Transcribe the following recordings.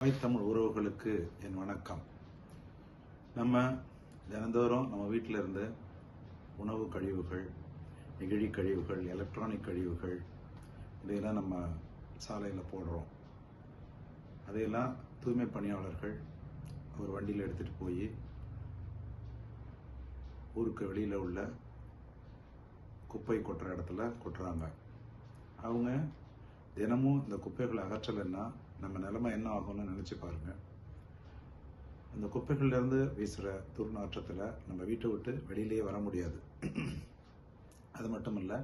தமிழ் உறவுகளுக்கு என் வணக்கம். நம்ம தினந்தோறும் நம்ம வீட்டில் இருந்து உணவு கழிவுகள் நெகிழி கழிவுகள் எலக்ட்ரானிக் கழிவுகள் இதையெல்லாம் நம்ம சாலையில் போடுறோம். அதையெல்லாம் தூய்மை பணியாளர்கள் ஒரு வண்டியில் எடுத்துகிட்டு போய் ஊருக்கு வெளியில் உள்ள குப்பை கொட்டுற இடத்துல கொட்டுறாங்க. அவங்க தினமும் இந்த குப்பைகளை அகற்றலைன்னா நம்ம நிலைமை என்ன ஆகும்னு நினச்சி பாருங்க. அந்த குப்பைகள்லேருந்து வீசுகிற துர்நாற்றத்தில் நம்ம வீட்டை விட்டு வெளியிலேயே வர முடியாது. அது மட்டும் இல்லை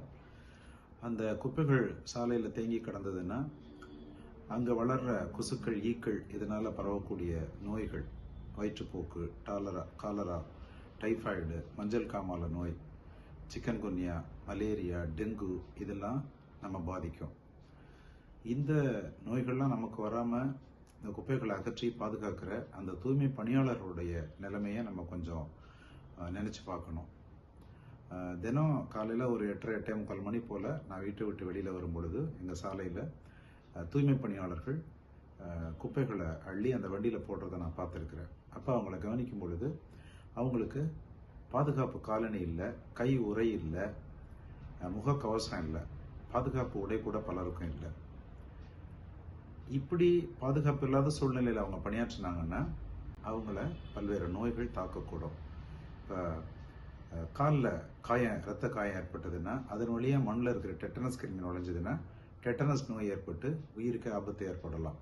அந்த குப்பைகள் சாலையில் தேங்கி கிடந்ததுன்னா அங்கே வளர்கிற கொசுக்கள் ஈக்கள் இதனால் பரவக்கூடிய நோய்கள் வயிற்றுப்போக்கு டாலரா காலரா டைஃபாய்டு மஞ்சள் காமால நோய் சிக்கன் குன்யா மலேரியா டெங்கு இதெல்லாம் நம்ம பாதிக்கும். இந்த நோய்கள்லாம் நமக்கு வராமல் இந்த குப்பைகளை அகற்றி பாதுகாக்கிற அந்த தூய்மை பணியாளர்களுடைய நிலைமையை நம்ம கொஞ்சம் நினச்சி பார்க்கணும். தினம் காலையில் ஒரு எட்டரை எட்டே முக்கால் மணி போல் நான் வீட்டை விட்டு வெளியில் வரும் பொழுது எங்கள் சாலையில் தூய்மை பணியாளர்கள் குப்பைகளை அள்ளி அந்த வண்டியில் போடுறதை நான் பார்த்துருக்குறேன். அப்போ அவங்கள கவனிக்கும் பொழுது அவங்களுக்கு பாதுகாப்பு காலணி இல்லை கை உரை இல்லை முகக்கவசம் இல்லை பாதுகாப்பு உடை கூட பலருக்கும் இல்லை. இப்படி பாதுகாப்பு இல்லாத சூழ்நிலையில் அவங்க பணியாற்றினாங்கன்னா அவங்கள பல்வேறு நோய்கள் தாக்கக்கூடும். இப்போ காலில் காயம் ரத்த காயம் ஏற்பட்டதுன்னா அதன் வழியாக மண்ணில் இருக்கிற டெட்டனஸ் கிருமி நுழைஞ்சதுன்னா டெட்டனஸ் நோய் ஏற்பட்டு உயிருக்கு ஆபத்து ஏற்படலாம்.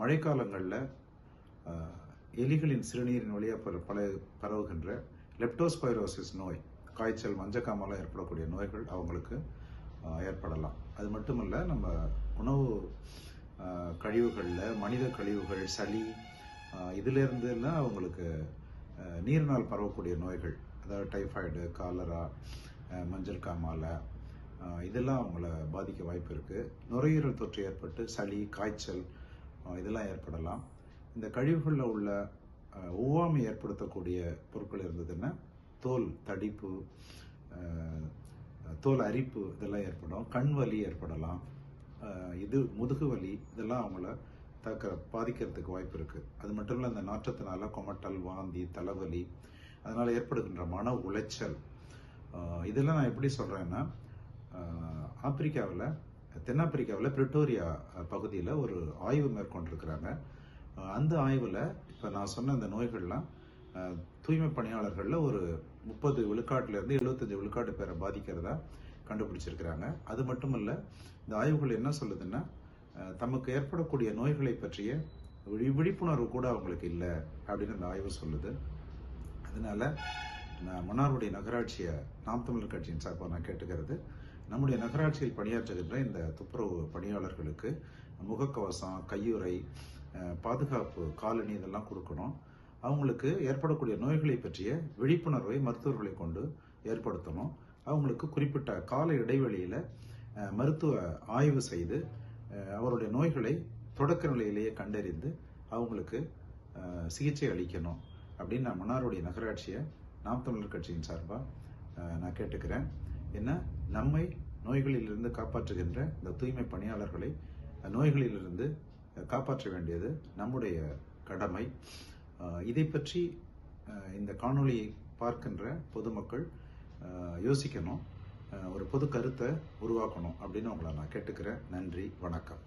மழைக்காலங்களில் எலிகளின் சிறுநீரின் வழியாக பல பல பரவுகின்ற லெப்டோஸ்பைரோசிஸ் நோய் காய்ச்சல் மஞ்சக்காமலாம் ஏற்படக்கூடிய நோய்கள் அவங்களுக்கு ஏற்படலாம். அது மட்டுமல்ல நம்ம உணவு கழிவுகளில் மனித கழிவுகள் சளி இதிலிருந்துலாம் அவங்களுக்கு ஆஹ், நீரினால் பரவக்கூடிய நோய்கள் அதாவது டைஃபாய்டு காலரா மஞ்சள் காமாலை இதெல்லாம் அவங்கள பாதிக்க வாய்ப்பு இருக்குது நுரையீரல் தொற்று ஏற்பட்டு சளி காய்ச்சல் இதெல்லாம் ஏற்படலாம். இந்த கழிவுகளில் உள்ள ஒவ்வாமை ஏற்படுத்தக்கூடிய பொருட்கள் இருந்ததுன்னா தோல் தடிப்பு தோல் அரிப்பு இதெல்லாம் ஏற்படும். கண் வலி ஏற்படலாம். இது முதுகு வலி இதெல்லாம் அவங்கள தாக்க பாதிக்கிறதுக்கு வாய்ப்பு இருக்குது அது மட்டும் இல்லை அந்த நாற்றத்தினால கொமட்டல் வாந்தி தலைவலி அதனால் ஏற்படுகின்ற மன உளைச்சல். இதெல்லாம் நான் எப்படி சொல்கிறேன்னா ஆப்பிரிக்காவில் தென்னாப்பிரிக்காவில் பிரிட்டோரியா பகுதியில் ஒரு ஆய்வு மேற்கொண்டிருக்கிறாங்க. அந்த ஆய்வில் இப்போ நான் சொன்ன இந்த நோய்கள்லாம் தூய்மை பணியாளர்களில் ஒரு முப்பது விழுக்காட்டிலேருந்து எழுபத்தஞ்சு விழுக்காட்டு பேரை பாதிக்கிறதா கண்டுபிடிச்சிருக்கிறாங்க. அது மட்டும் இல்லை இந்த ஆய்வுகள் என்ன சொல்லுதுன்னா தமக்கு ஏற்படக்கூடிய நோய்களை பற்றிய விழி- விழிப்புணர்வு கூட அவங்களுக்கு இல்லை அப்படின்னு அந்த ஆய்வு சொல்லுது. அதனால நான் மன்னாருடைய நகராட்சியை நாம் தமிழர் கட்சியின் சார்பாக நான் கேட்டுக்கிறது. நம்முடைய நகராட்சியில் பணியாற்றுகின்ற இந்த துப்புரவு பணியாளர்களுக்கு முகக்கவசம் கையுறை பாதுகாப்பு காலணி இதெல்லாம் கொடுக்கணும். அவங்களுக்கு ஏற்படக்கூடிய நோய்களை பற்றிய விழிப்புணர்வை மருத்துவர்களை கொண்டு ஏற்படுத்தணும். அவங்களுக்கு குறிப்பிட்ட கால இடைவெளியில் மருத்துவ ஆய்வு செய்து அவருடைய நோய்களை தொடக்க நிலையிலேயே கண்டறிந்து அவங்களுக்கு சிகிச்சை அளிக்கணும் அப்படின்னு நான் மன்னாருடைய நகராட்சியை நாம் தமிழர் கட்சியின் சார்பாக நான் கேட்டுக்கிறேன். என்ன? நம்மை நோய்களிலிருந்து காப்பாற்றுகின்ற இந்த தூய்மை பணியாளர்களை நோய்களிலிருந்து காப்பாற்ற வேண்டியது நம்முடைய கடமை. இதை பற்றி இந்த காணொளியை பார்க்கின்ற பொதுமக்கள் யோசிக்கணும். ஒரு பொது கருத்தை உருவாக்கணும் அப்படின்னு உங்களை நான் கேட்டுக்கிறேன். நன்றி வணக்கம்.